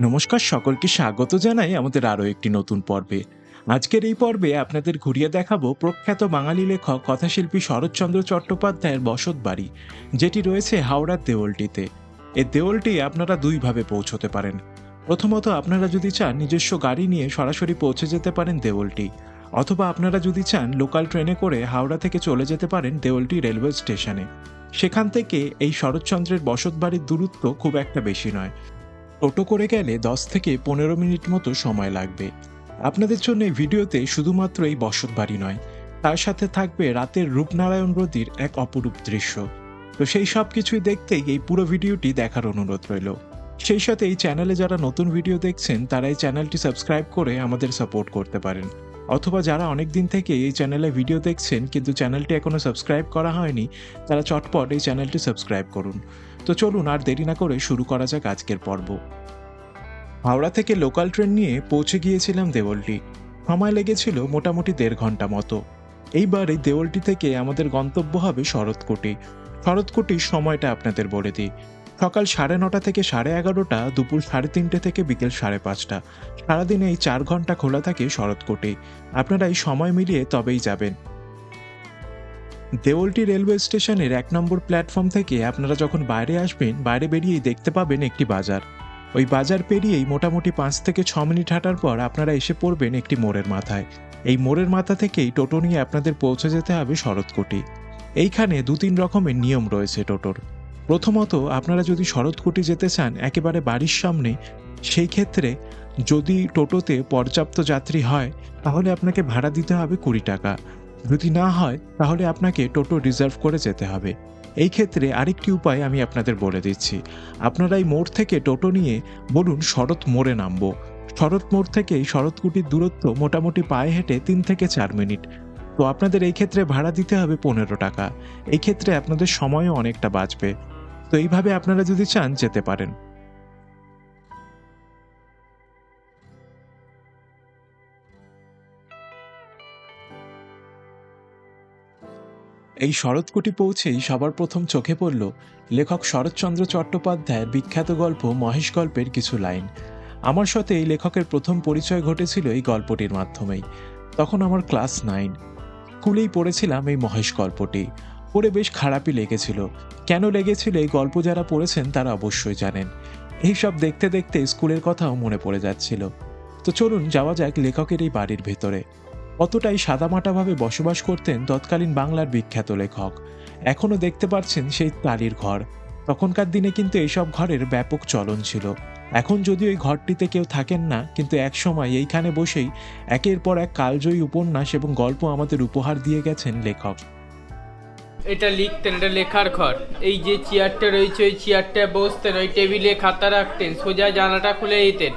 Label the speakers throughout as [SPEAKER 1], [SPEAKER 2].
[SPEAKER 1] নমস্কার সকলকে স্বাগত জানাই আমাদের আরও একটি নতুন পর্বে। আজকের এই পর্বে আপনাদের ঘুরিয়ে দেখাবো প্রখ্যাত বাঙালি লেখক, কথাশিল্পী শরৎচন্দ্র চট্টোপাধ্যায়ের বসত বাড়ি, যেটি রয়েছে হাওড়ার দেওলটিতে এই দেওলটি আপনারা দুইভাবে পৌঁছতে পারেন। প্রথমত আপনারা যদি চান নিজস্ব গাড়ি নিয়ে সরাসরি পৌঁছে যেতে পারেন দেওলটি অথবা আপনারা যদি চান লোকাল ট্রেনে করে হাওড়া থেকে চলে যেতে পারেন দেওলটি রেলওয়ে স্টেশনে। সেখান থেকে এই শরৎচন্দ্রের বসত বাড়ির দূরত্ব খুব একটা বেশি নয়। টোটো করে গেলে দশ থেকে পনেরো মিনিট মতো সময় লাগবে। আপনাদের জন্য এই ভিডিওতে শুধুমাত্র এই বসত বাড়ি নয়, তার সাথে থাকবে রাতের রূপনারায়ণ নদীর এক অপরূপ দৃশ্য। তো সেই সব কিছুই দেখতেই এই পুরো ভিডিওটি দেখার অনুরোধ রইল। সেই সাথে এই চ্যানেলে যারা নতুন ভিডিও দেখছেন, তারা এই চ্যানেলটি সাবস্ক্রাইব করে আমাদের সাপোর্ট করতে পারেন। অথবা যারা অনেক দিন থেকে এই চ্যানেলে ভিডিও দেখছেন, কিন্তু চ্যানেলটি এখনও সাবস্ক্রাইব করা হয়নি, তারা চটপট এই চ্যানেলটি সাবস্ক্রাইব করুন। তো চলুন আর দেরি না করে শুরু করা যাক আজকের পর্ব। হাওড়া থেকে লোকাল ট্রেন নিয়ে পৌঁছে গিয়েছিলাম দেওলটি সময় লেগেছিল মোটামুটি দেড় ঘণ্টা মতো। এইবার এই দেওলটি থেকে আমাদের গন্তব্য হবে শরৎকুটি। শরৎকুটির সময়টা আপনাদের বলে দিই। সকাল সাড়ে নটা থেকে সাড়ে এগারোটা, দুপুর সাড়ে তিনটে থেকে বিকেল সাড়ে পাঁচটা। সারাদিন এই চার ঘণ্টা খোলা থাকে শরৎকোটে আপনারা এই সময় মিলিয়ে তবেই যাবেন। দেওলটি রেলওয়ে স্টেশনের এক নম্বর প্ল্যাটফর্ম থেকে আপনারা যখন বাইরে আসবেন, বাইরে বেরিয়েই দেখতে পাবেন একটি বাজার। ওই বাজার পেরিয়েই মোটামুটি পাঁচ থেকে ছ মিনিট হাঁটার পর আপনারা এসে পড়বেন একটি মোড়ের মাথায়। এই মোড়ের মাথা থেকেই টোটো নিয়ে আপনাদের পৌঁছে যেতে হবে শরৎকুটি এইখানে দু তিন রকমের নিয়ম রয়েছে টোটোর। প্রথমত, আপনারা যদি শরৎকুটি যেতে চান, একেবারে বাড়ির সামনে, সেই ক্ষেত্রে যদি টোটোতে পর্যাপ্ত যাত্রী হয়, তাহলে আপনাকে ভাড়া দিতে হবে কুড়ি টাকা। যদি না হয়, তাহলে আপনাকে টোটো রিজার্ভ করে যেতে হবে। এই ক্ষেত্রে আরেকটি উপায় আমি আপনাদের বলে দিচ্ছি। আপনারা এই মোড় থেকে টোটো নিয়ে, বলুন শরৎ মোড়ে নামবো। শরৎ মোড় থেকে শরৎকুটির দূরত্ব মোটামুটি পায়ে হেঁটে তিন থেকে চার মিনিট। তো আপনাদের এই ক্ষেত্রে ভাড়া দিতে হবে পনেরো টাকা। এই ক্ষেত্রে আপনাদের সময়ও অনেকটা বাঁচবে। তো এইভাবে আপনারা যদি চান, যেতে পারেন। এই শরৎকুটি পৌঁছেই সবার প্রথম চোখে পড়ল লেখক শরৎচন্দ্র চট্টোপাধ্যায়ের বিখ্যাত গল্প মহেশ গল্পের কিছু লাইন। আমার সাথে এই লেখকের প্রথম পরিচয় ঘটেছিল এই গল্পটির মাধ্যমেই। তখন আমার ক্লাস নাইন। স্কুলেই পড়েছিলাম এই মহেশ গল্পটি। পড়ে বেশ খারাপই লেগেছিল। কেন লেগেছিল এই গল্প যারা পড়েছেন তারা অবশ্যই জানেন। এইসব দেখতে দেখতে স্কুলের কথাও মনে পড়ে যাচ্ছিল। তো চলুন যাওয়া যাক লেখকের এই বাড়ির ভেতরে। কতটাই সাদামাটাভাবে বসবাস করতেন তৎকালীন বাংলার বিখ্যাত লেখক। এখনও দেখতে পাচ্ছেন সেই টালির ঘর। তখনকার দিনে কিন্তু এইসব ঘরের ব্যাপক চলন ছিল। এখন যদিও এই ঘরটিতে কেউ থাকেন না, কিন্তু একসময় এইখানে বসেই একের পর এক কালজয়ী উপন্যাস এবং গল্প আমাদের উপহার দিয়ে গেছেন লেখক।
[SPEAKER 2] এটা লিখতেন, এটা লেখার ঘর। এই যে চেয়ারটা রয়েছে, ওই চেয়ারটায় বসতেন, ওই টেবিলে খাতা রাখতেন, সোজা জানাটা খুলে দিতেন।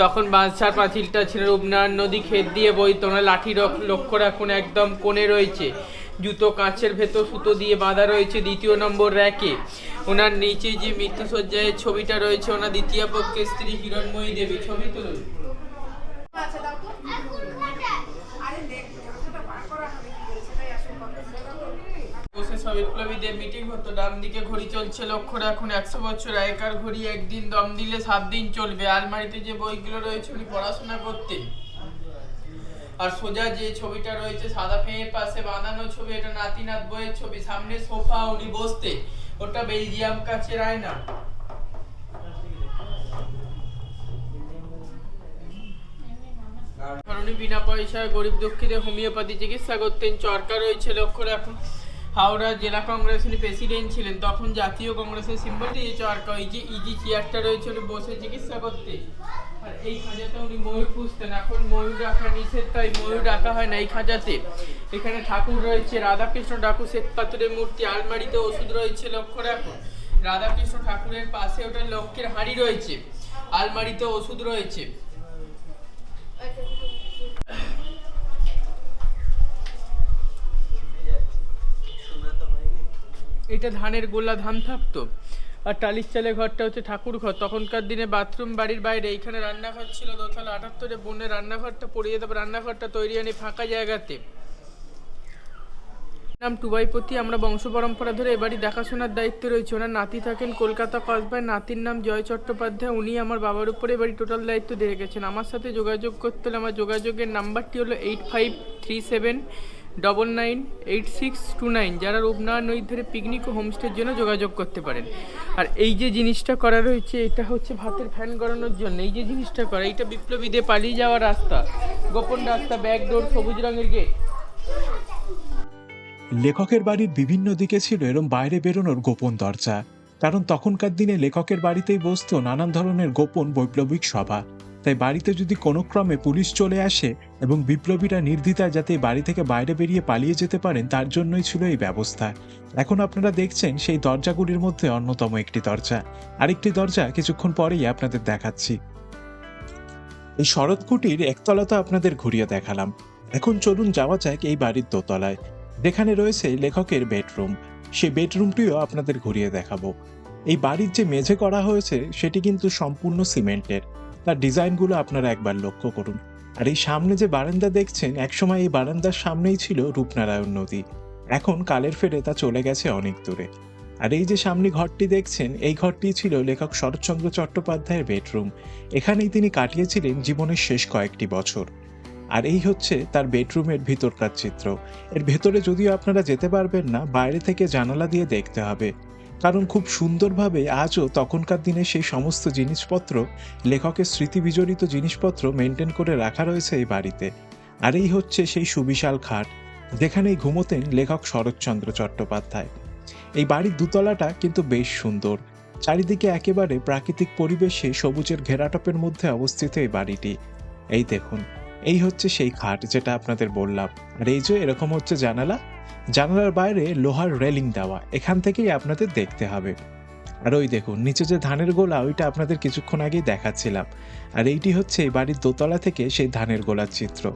[SPEAKER 2] তখন বাঁশঝাড় পাঁচিলটা ছিল রূপনারায়ণ নদী খেত দিয়ে বইতো না লাঠি লক্ষ্য রাখুন, একদম কোণে রয়েছে। জুতো কাঁচের ভেতর সুতো দিয়ে বাঁধা রয়েছে দ্বিতীয় নম্বর র্যাকে। ওনার নিচে যে মৃত্যুসজ্জায় ছবিটা রয়েছে, ওনার দ্বিতীয় পক্ষের স্ত্রী হিরণময়ী দেবী, ছবি তুলুন বসে সব বিপ্লবীদের মিটিং হতো, ডান দিকে ঘড়ি চলছে, লক্ষ্য রাখুন, একশো বছর ঘড়ি একদিন দম দিলে সাত দিন চলবে। আলমারিতে যে বইগুলো রয়েছে, উনি পড়াশোনা করতেন। আর সোজা যে ছবিটা রয়েছে, সাদা ফেঁয়ের পাশে বাঁধানো ছবি, এটা নাতিনাথ বইয়ের ছবি, সামনে সোফা, উনি বসতে ওটা বেলজিয়াম উনি বিনা পয়সায় গরিব দুঃখীদের হোমিওপ্যাথি চিকিৎসা করতেন, চরকা রয়েছে, লক্ষ্য রাখুন। হাওড়া জেলা কংগ্রেস উনি প্রেসিডেন্ট ছিলেন। তখন জাতীয় কংগ্রেসের সিম্বলটি যে চরকা ওই যে ইজি চেয়ারটা রয়েছে, উনি বসে চিকিৎসা করতে। আর এই খাঁচাতে উনি ময়ূর পুষতেন। এখন ময়ূর রাখা নিষেধ, তাই ময়ূর রাখা হয় না এই খাঁচাতে। এখানে ঠাকুর রয়েছে, রাধাকৃষ্ণ ঠাকুর শ্বেত পাথরের মূর্তি, আলমারিতে ওষুধ রয়েছে লক্ষ্য রাখুন। রাধাকৃষ্ণ ঠাকুরের পাশে ওটা লক্ষ্যের হাঁড়ি রয়েছে। আলমারিতে ওষুধ রয়েছে। এটা ধানের গোলা ধান থাকতো। আর টালির চালের ঘরটা হচ্ছে ঠাকুর ঘর। তখনকার দিনে বাথরুম, বাড়ির বাইরে, এইখানে রান্নাঘর ছিল দোতলা, আটাত্তরে বনের রান্নাঘরটা পড়ে যেত রান্নাঘরটা তৈরি হয়নি ফাঁকা জায়গাতে। নাম টুবাইপতি, আমরা বংশ পরম্পরা ধরে এবারই দেখাশোনার দায়িত্বে রয়েছে। ওনার নাতি থাকেন কলকাতা কসবায়। নাতির নাম জয় চট্টোপাধ্যায়। উনি আমার বাবার উপরে এবারই টোটাল দায়িত্ব দিয়ে রেখেছেন। আমার সাথে যোগাযোগ করতে হলে আমার যোগাযোগের নাম্বারটি হলো eight five three seven double nine eight six two nine যারা রূপনারায়ণ নদীর ধারে পিকনিক ও হোমস্টের জন্য যোগাযোগ করতে পারেন। আর এই যে জিনিসটা করা রয়েছে, এটা হচ্ছে ভাতের ফ্যান গড়ানোর জন্য। এই যে জিনিসটা করা, এইটা বিপ্লবীদের পালিয়ে যাওয়ার রাস্তা। গোপন রাস্তা ব্যাক ডোর সবুজ রঙের গেট
[SPEAKER 1] লেখকের বাড়ির বিভিন্ন দিকে ছিল এরম বাইরে বেরোনোর গোপন দরজা। কারণ তখনকার দিনে লেখকের বাড়িতেই বসতো নানান ধরনের গোপন বৈপ্লবিক সভা। তাই বাড়িতে যদি কোনো ক্রমে পুলিশ চলে আসে এবং বিপ্লবীরা নির্দ্বিধায় যাতে বাড়ি থেকে বাইরে বেরিয়ে পালিয়ে যেতে পারেন, তার জন্যই ছিল এই ব্যবস্থা। এখন আপনারা দেখছেন সেই দরজাগুলির মধ্যে অন্যতম একটি দরজা। আরেকটি দরজা কিছুক্ষণ পরেই আপনাদের দেখাচ্ছি। এই শরৎকুটির একতলা তো আপনাদের ঘুরিয়ে দেখালাম। এখন চলুন যাওয়া যাক এই বাড়ির দোতলায়। যেখানে রয়েছে লেখকের বেডরুম। সেই বেডরুমটিও আপনাদের ঘুরিয়ে দেখাবো। এই বাড়ির যে মেঝে করা হয়েছে, সেটি কিন্তু সম্পূর্ণ সিমেন্টের। তার ডিজাইনগুলো আপনারা একবার লক্ষ্য করুন। আর এই সামনে যে বারান্দা দেখছেন, একসময় এই বারান্দার সামনেই ছিল রূপনারায়ণ নদী। এখন কালের ফেরে তা চলে গেছে অনেক দূরে। আর এই যে সামনে ঘরটি দেখছেন, এই ঘরটি ছিল লেখক শরৎচন্দ্র চট্টোপাধ্যায়ের বেডরুম। এখানেই তিনি কাটিয়েছিলেন জীবনের শেষ কয়েকটি বছর। আর এই হচ্ছে তার বেডরুমের ভিতরকার চিত্র। এর ভেতরে যদিও আপনারা যেতে পারবেন না, বাইরে থেকে জানালা দিয়ে দেখতে হবে। কারণ খুব সুন্দরভাবে আজও তখনকার দিনে সেই সমস্ত জিনিসপত্র, লেখকের স্মৃতিবিজড়িত জিনিসপত্র মেনটেন করে রাখা রয়েছে এই বাড়িতে। আর এই হচ্ছে সেই সুবিশাল খাট। যেখানেই ঘুমোতেন লেখক শরৎচন্দ্র চট্টোপাধ্যায়। এই বাড়ির দুতলাটা কিন্তু বেশ সুন্দর। চারিদিকে একেবারে প্রাকৃতিক পরিবেশে সবুজের ঘেরাটপের মধ্যে অবস্থিত এই বাড়িটি। এই দেখুন, এই হচ্ছে সেই খাট যেটা আপনাদের বললাম। আর এই যে এরকম হচ্ছে জানালা জানালার বাইরে লোহার রেলিং দেওয়া, এখান থেকেই আপনাদের দেখতে হবে। আর ওই দেখুন, নিচে যে ধানের গোলা, ওইটা আপনাদের কিছুক্ষণ আগেই দেখাচ্ছিলাম। আর এইটি হচ্ছে এই বাড়ির দোতলা থেকে সেই ধানের গোলার চিত্র।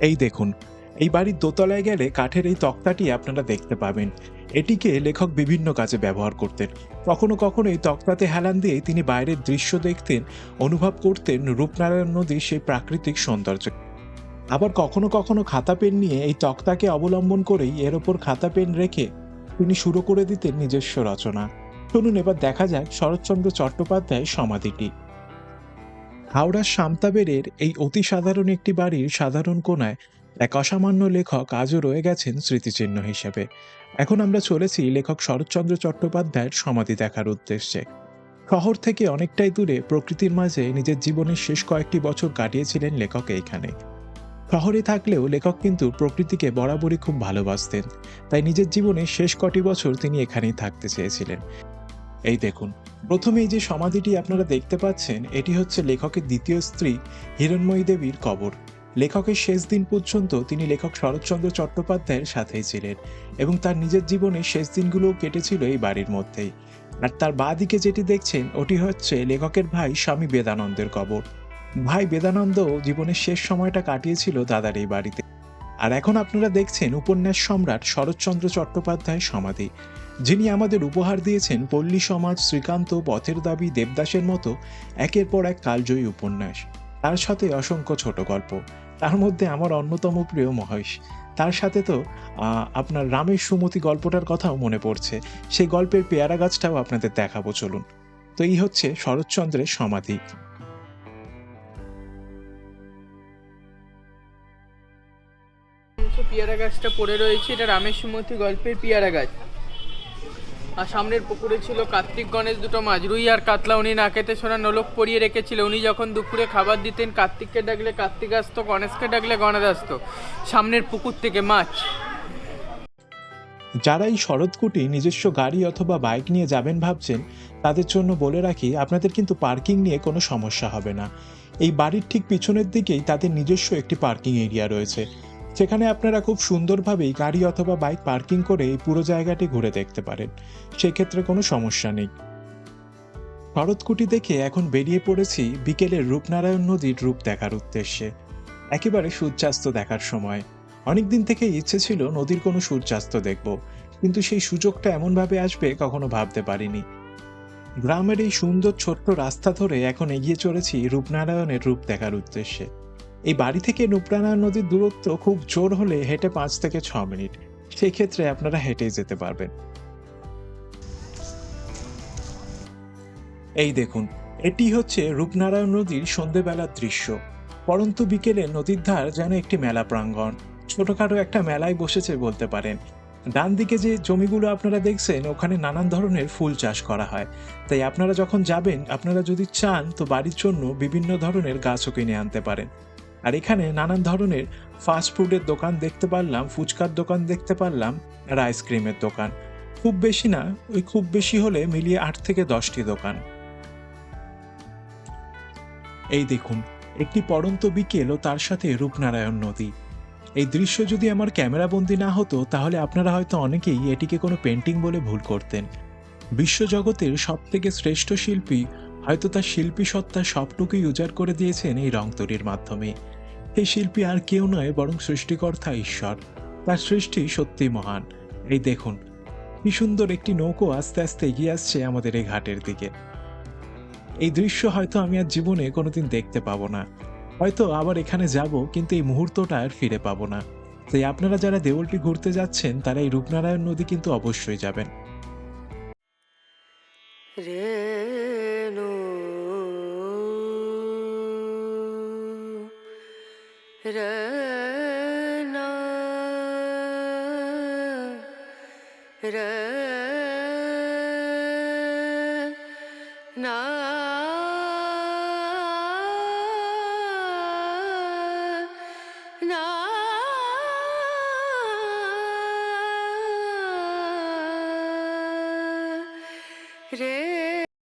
[SPEAKER 1] এই দেখুন, এই বাড়ির দোতলায় গেলে কাঠের এই তক্তাটি আপনারা দেখতে পাবেন। এটিকে লেখক বিভিন্ন কাজে ব্যবহার করতেন। কখনো কখনো এই তক্তাতে হেলান দিয়ে তিনি বাইরের দৃশ্য দেখতেন, অনুভব করতেন রূপনারায়ণ নদীর সেই প্রাকৃতিক সৌন্দর্য। আবার কখনো কখনো খাতা পেন নিয়ে এই তক্তাকে অবলম্বন করেই এর ওপর খাতা পেন রেখে তিনি শুরু করে দিতেন নিজস্ব রচনা। শুনুন এবার দেখা যাক শরৎচন্দ্র চট্টোপাধ্যায়ের সমাধিটি। হাওড়ার সামতাবেরের এই অতি সাধারণ একটি বাড়ির সাধারণ কোণায় এক অসামান্য লেখক আজও রয়ে গেছেন স্মৃতিচিহ্ন হিসেবে। এখন আমরা চলেছি লেখক শরৎচন্দ্র চট্টোপাধ্যায়ের সমাধি দেখার উদ্দেশ্যে। শহর থেকে অনেকটাই দূরে প্রকৃতির মাঝে নিজের জীবনের শেষ কয়েকটি বছর কাটিয়েছিলেন লেখক এইখানে। শহরে থাকলেও লেখক কিন্তু প্রকৃতিকে বরাবরই খুব ভালোবাসতেন। তাই নিজের জীবনে শেষ কটি বছর তিনি এখানেই থাকতে চেয়েছিলেন। এই দেখুন, প্রথমে যে সমাধিটি আপনারা দেখতে পাচ্ছেন, এটি হচ্ছে লেখকের দ্বিতীয় স্ত্রী হিরণময়ী দেবীর কবর। লেখকের শেষ দিন পর্যন্ত তিনি লেখক শরৎচন্দ্র চট্টোপাধ্যায়ের সাথেই ছিলেন এবং তার নিজের জীবনের শেষ দিনগুলোও কেটেছিল এই বাড়ির মধ্যেই। আর তার বাঁ দিকে যেটি দেখছেন, ওটি হচ্ছে লেখকের ভাই স্বামী বেদানন্দের কবর। ভাই বেদানন্দ জীবনের শেষ সময়টা কাটিয়েছিল দাদার এই বাড়িতে। আর এখন আপনারা দেখছেন উপন্যাস সম্রাট শরৎচন্দ্র চট্টোপাধ্যায়ের সমাধি, যিনি আমাদের উপহার দিয়েছেন পল্লী সমাজ, শ্রীকান্ত, পথের দাবি, দেবদাসের মতো একের পর এক কালজয়ী উপন্যাস। তার সাথে অসংখ্য ছোট গল্প, তার মধ্যে আমার অন্যতম প্রিয় মহেশ। তার সাথে তো আপনার রামের সুমতি গল্পটার কথাও মনে পড়ছে। সেই গল্পের পেয়ারা গাছটাও আপনাদের দেখাবো, চলুন। তো এই হচ্ছে শরৎচন্দ্রের সমাধি।
[SPEAKER 2] অংশ পেয়ারা গাছটা পড়ে রয়েছে, এটা রামের সুমতি গল্পের পেয়ারা গাছ। আর সামনের পুকুরে ছিল কার্তিক গণেশ দুটো মাছ রুই আর কাতলা, উনি নাকেতে সোনা নোলক পরিয়ে রেখেছিল। উনি যখন দুপুরে খাবার দিতেন, কার্তিককে ডাকলে কার্তিক আসতো গণেশকে ডাকলে গণেশ আসতো সামনের পুকুর থেকে মাছ।
[SPEAKER 1] যারা এই শরৎকুটি নিজস্ব গাড়ি অথবা বাইক নিয়ে যাবেন ভাবছেন, তাদের জন্য বলে রাখি, আপনাদের কিন্তু পার্কিং নিয়ে কোনো সমস্যা হবে না। এই বাড়ির ঠিক পিছনের দিকেই তাদের নিজস্ব একটি পার্কিং এরিয়া রয়েছে। সেখানে আপনারা খুব সুন্দরভাবেই গাড়ি অথবা বাইক পার্কিং করে এই পুরো জায়গাটি ঘুরে দেখতে পারেন। সেক্ষেত্রে কোনো সমস্যা নেই। শরৎকুটি দেখে এখন বেরিয়ে পড়েছি বিকেলের রূপনারায়ণ নদীর রূপ দেখার উদ্দেশ্যে। একেবারে সূর্যাস্ত দেখার সময়। অনেকদিন থেকে ইচ্ছে ছিল নদীর কোনো সূর্যাস্ত দেখব, কিন্তু সেই সুযোগটা এমনভাবে আসবে কখনো ভাবতে পারিনি। গ্রামের এই সুন্দর ছোট্ট রাস্তা ধরে এখন এগিয়ে চলেছি রূপনারায়ণের রূপ দেখার উদ্দেশ্যে। এই বাড়ি থেকে নুপ্রানা নদীর দূরত্ব খুব জোর হলে হেঁটে পাঁচ থেকে ছ মিনিট। সেই ক্ষেত্রে আপনারা হেঁটেই যেতে পারবেন। এই দেখুন, এটি হচ্ছে রূপনারায়ণ নদীর সন্ধেবেলার দৃশ্য। পরন্তু বিকেলে নদীর ধার যেন একটি মেলা প্রাঙ্গণ। ছোটখাটো একটা মেলায় বসেছে বলতে পারেন। ডান দিকে যে জমিগুলো আপনারা দেখছেন, ওখানে নানান ধরনের ফুল চাষ করা হয়। তাই আপনারা যখন যাবেন, আপনারা যদি চান, তো বাড়ির জন্য বিভিন্ন ধরনের গাছও কিনে আনতে পারেন। আর এখানে নানান ধরনের ফাস্ট ফুডের দোকান দেখতে পারলাম, ফুচকার দোকান দেখতে পারলাম আর আইসক্রিমের দোকান। খুব বেশি না, ওই খুব বেশি হলে মিলিয়ে আট থেকে দশটি দোকান। এই দেখুন, একটি পড়ন্ত বিকেল ও তার সাথে রূপনারায়ণ নদী। এই দৃশ্য যদি আমার ক্যামেরাবন্দি না হতো, তাহলে আপনারা হয়তো অনেকেই এটিকে কোনো পেন্টিং বলে ভুল করতেন। বিশ্বজগতের সব থেকে শ্রেষ্ঠ শিল্পী হয়তো তার শিল্পী সত্তা সবটুকুই উজাড় করে দিয়েছেন এই রং তৈরির মাধ্যমে। এই শিল্পী আর কেউ নয়, বরং সৃষ্টিকর্তা ঈশ্বর। তার সৃষ্টি সত্যি মহান। এই দেখুন, কি সুন্দর একটি নৌকো আস্তে আস্তে এগিয়ে আসছে আমাদের এই ঘাটের দিকে। এই দৃশ্য হয়তো আমি আর জীবনে কোনোদিন দেখতে পাবো না। হয়তো আবার এখানে যাব, কিন্তু এই মুহূর্তটা আর ফিরে পাবো না। তাই আপনারা যারা দেওলটি ঘুরতে যাচ্ছেন, তারা এই রূপনারায়ণ নদী কিন্তু অবশ্যই যাবেন।
[SPEAKER 3] ना